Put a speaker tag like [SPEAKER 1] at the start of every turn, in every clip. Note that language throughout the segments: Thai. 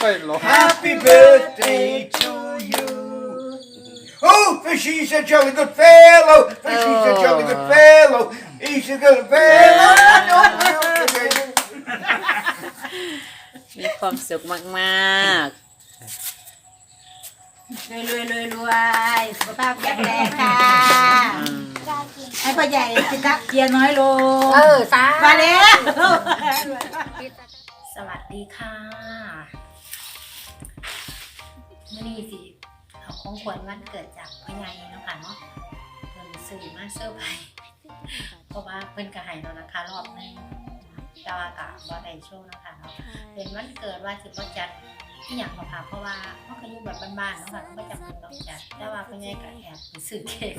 [SPEAKER 1] fellow.
[SPEAKER 2] Happy birthday to you. Oh, for she's a jolly good fellow. For she's a jolly good fellow. He's a good fellow. No, no, no.
[SPEAKER 3] มีความสุขมาก
[SPEAKER 4] รวยรวยรวยรวยสุขภาพแข็งแรงค่ะ
[SPEAKER 3] ๆอืม
[SPEAKER 4] ให้พ่อใหญ่จิตะเกียร์น้อยลง
[SPEAKER 5] เออสา
[SPEAKER 4] มาแล้ว
[SPEAKER 5] สวัสดีค่ะมื่อ นี้สิเอาของขวัญวันเกิดจากพ่อใหญ่เนาะค่ะเนาะเพิ่นซื้อมาเซอร์ไพรส์เพราะว่าเพิ่นก็ให้เราราคารอบหนึงแต่ว่ากะบ่ได้โชว์เนาะคะเนาะเป็นวันเกิดว่าสิบ่จัดที่หยังบ่ค่ะเพราะว่าเฮาก็อยู่แบบบ้านๆเนาะค่ะก็บ่จำเป็นต้องจัดแต่ว่าพ่อใหญ่ก็แอบไปซื้อเค้ก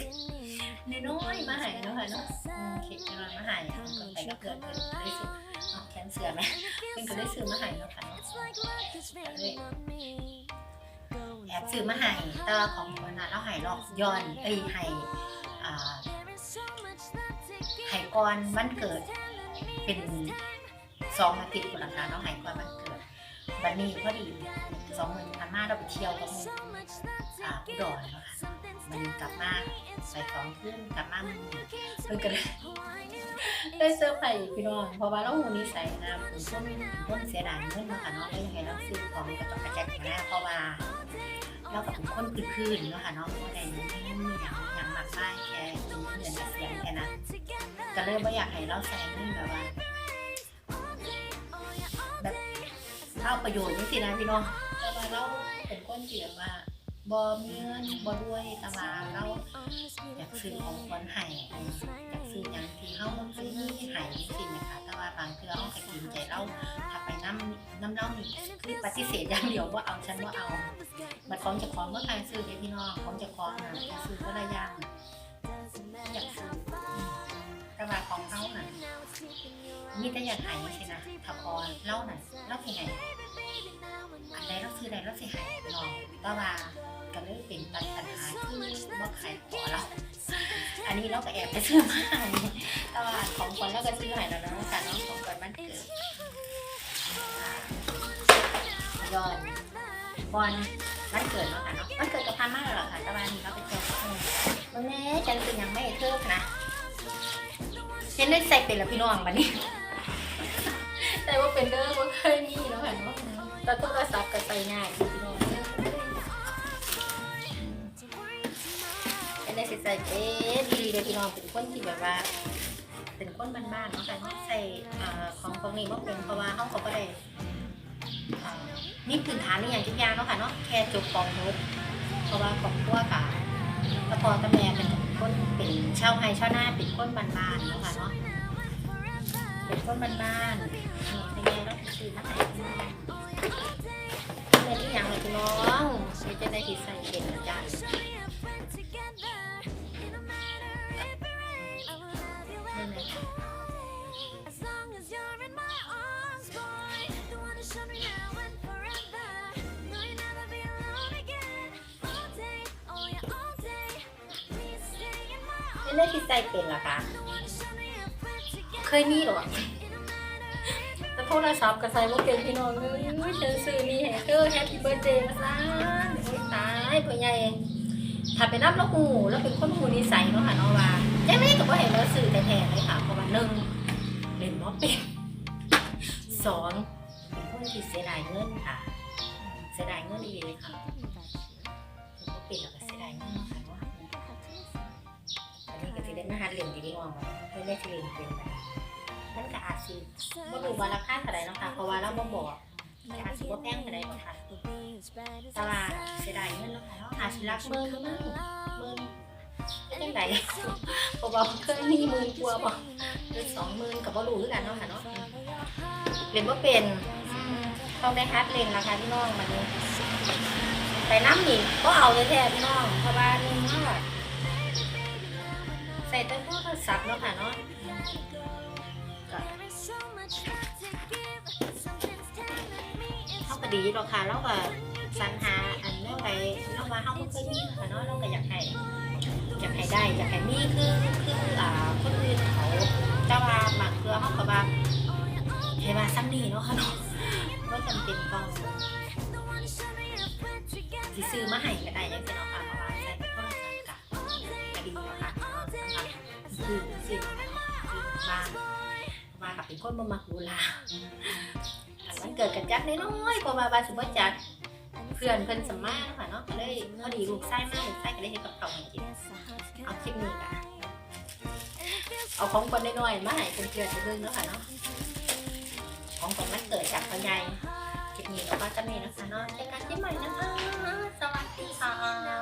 [SPEAKER 5] น้อยๆมาให้เนาะค่ะเนาะอืมเค้กน้อยๆมาให้เพิ่นก็ไปก็เกิดเพิ่นก็ได้ซื้อเอาแขนเสือไหมเพิ่นก็ได้ซื้อมาให้เนาะค่ะเนาะแอบ ซื้อมาให้แต่ว่าของคนน่ะเราให้ลอกย้อนเอ้ยให้อ่าให้ก่อนวันเกิด เป็นสองอาทิตย์คนละค่ะเราให้ก่อนวันเกิดวันนี้พอดีสองมื้อที่ผ่านมาเราไปเที่ยวกับหมู่อ่าอุดรเนาะค่ะมันกลับมาใส่ของขึ้นกลับมามันเพิ่นก็เลยได้เซอร์ไพรส์พี่น้องเพราะว่าเราหูนิสัยนะเป็นคนเป็นเสียดายเงินเนาะค่ะเนาะแล้ยังไงเราซื้อของกระจกกระจกมาแล้วเพราะว่า เรากับเป็นคนพื้นๆเนาะค่ะเนาะเพราะในนี้ไม่มีอย่างอย่างมากมายแค่กินเงินกับเสียงแค่นั้นก็เลยไม่อยากให้เราใส่เงินแบบว่าแบบเอาประโยชน์นี่สินะพี่น้องแต่ว่าเราเป็นคนที่แบบว่าบ่มีเงินบ่ด้วยแต่ว่าเราอยากซื้อของขวัญให้อยากซื้ออย่างที่เฮาบ่ซื้อให้สินะคะแต่ว่าบางเทื่อเฮาก็กินใจเราถ้า น้ำน้ำเล่านี่คือปฏิเสธอย่างเดียวว่าเอาฉันว่าเอาบัตรของจะของเมื่อใครซื้อเดี๋ยวพี่น้องของจะของน่ะซื้อก็ได้ยากอยากซื้อแต่ว่าของเขาน่ะมีแต่อยากหายใช่นะถ้าพอเล่าน่ะเล่าสิไงอันใดเราซื้อใดเราสิหายพี่องแต่ว่าก็เลยเป็นปัญหาที่ว่าขายขอเราอันนี้เราก็แอบไปซื้อมาแต่ว่าของคนเราก็ซื้อให้แล้วนะค่น้องของคนมันเกิด ย้อนบอลวันเกิดเนาะค่ะเนาะวันเกิดกับพามาแล้วเหรอค่ะแต่วันนี้เราไปเที่ยวกับเพื่อนวันนี้ฉันเป็นยังไม่เทิกนะฉันได้ใส่เป็นแล้วพี่น้องบัดนี้แต่ว่าเป็นเด้อว่าเคยมีเนาะค่ะเนาะแต่โทรศัพท์ก็ใส่ง่ายอยู่พี่น้องฉันได้สิใส่เป็นดีเลยพี่น้องเป็นคนที่แบบว่าเป็นคนบ้านๆเนาะค่ะเนาะใส่อ่าของพวกนี้บ่เป็นเพราะว่าเขาก็บ่ได้อ่า นี่พื้นฐานนี่อย่างทุกอย่างเนาะค่ะเนาะแค่จบปองนุษเพราะว่าของพวกอะตะพอตะแม่เป็นคนเป็นเช่าไฮเช่าวนาเป็นคนบานๆเนาะค่ะเนาะเป็นคนบานๆนี่เป็นไงแล้วคือนักไหนเป็นที่อย่างไรพี่น้องไม่จะได้ที่ใส่เป็นอาจารย์นั่นเลย ค่ะไม่ได้ที่ใจเป็นเหรอคะเคยมีหรอแต่โทรศัพท์ก็ใส่ว่าเป็นพี่น้องเลยอุ้ยฉันซื้อนี่ให้เธอร์แฮปปี้เบิร์ดเดย์มาซะตายพ่อใหญ่ถ้าไปนับแล้วหูแล้วเป็นคนหูนิสัยเนาะค่ะเนาะว่ายังไม่กับว่าเห็นแล้วสื่อแต่แทนเลยค่ะเพราะว่าหนึ่งเล่นมอเป็นสองเป็นคนที่เสียดายเงินค่ะ เสียดายเงินอีเลยค่ะเป็นบ่เป็นแล้วก็เสียดายเงินค่ะ เนาะอันมหัดเรียนดีๆว่าเพื่อได้สิเรียนเป็นไปมันก็อาจสิบ่รู้ว่าราคาเท่าไหร่เนาะค่ะเพราะว่าเราบ่บอกก็อาจสิบ่แพงเท่าใดบ่ค่ะแต่ว่าเสียดายเงินเนาะค่ะเนาะอาจสิรักหมื่นหรือมั้งหมื่นจังไดเพราะว่าเคยมีหมื่นกว่าบ่หรือ20,000ก็บ่รู้คือกันเนาะค่ะเนาะเรียนบ่เป็นต้องได้หัดเรียนราคาพี่น้องบัดนี้ไปน้ำหนี่บ่เอาเลยแท้พี่น้องเพราะว่านึงเนาะ ใส่แต่โทรศัพท์เนาะค่ะเนาะเขาก็ดีหรอกค่ะเราก็สรรหาอันเนื่องไปเราว่าเขาก็เคยมีค่ะเนาะเราก็อยากให้อยากให้ได้อยากให้มีคือคืออ่าคนอื่นเขาแต่ว่าบางเทื่อเขาก็ว่าให้ว่าซ้ำนี่เนาะค่ะเนาะก็จำเป็นต้องซื้อมาให้ก็ได้ยังสิเซื้อซื้อมามากับเป็นคนบ่มักดูลาอันวันเกิดกันจัดน้อยๆเพราะว่าบาสิบ่จัดเพื่อนเพิ่นสมมาเนาะค่ะเนาะก็เลยพอดีลูกไส้มาลูกไส้ก็ได้เฮ็ดกับข้าให้กินเอาคลิปนี้ก็เอาของคนน้อยๆมาให้เพื่อนๆไปเบิ่งเนาะค่ะเนาะของของวันเกิดจากพ่อใหญ่คลิปนี้ก็มาจะมีนะคะเนาะเจอกันที่ใหม่นะคะสวัสดีค่ะ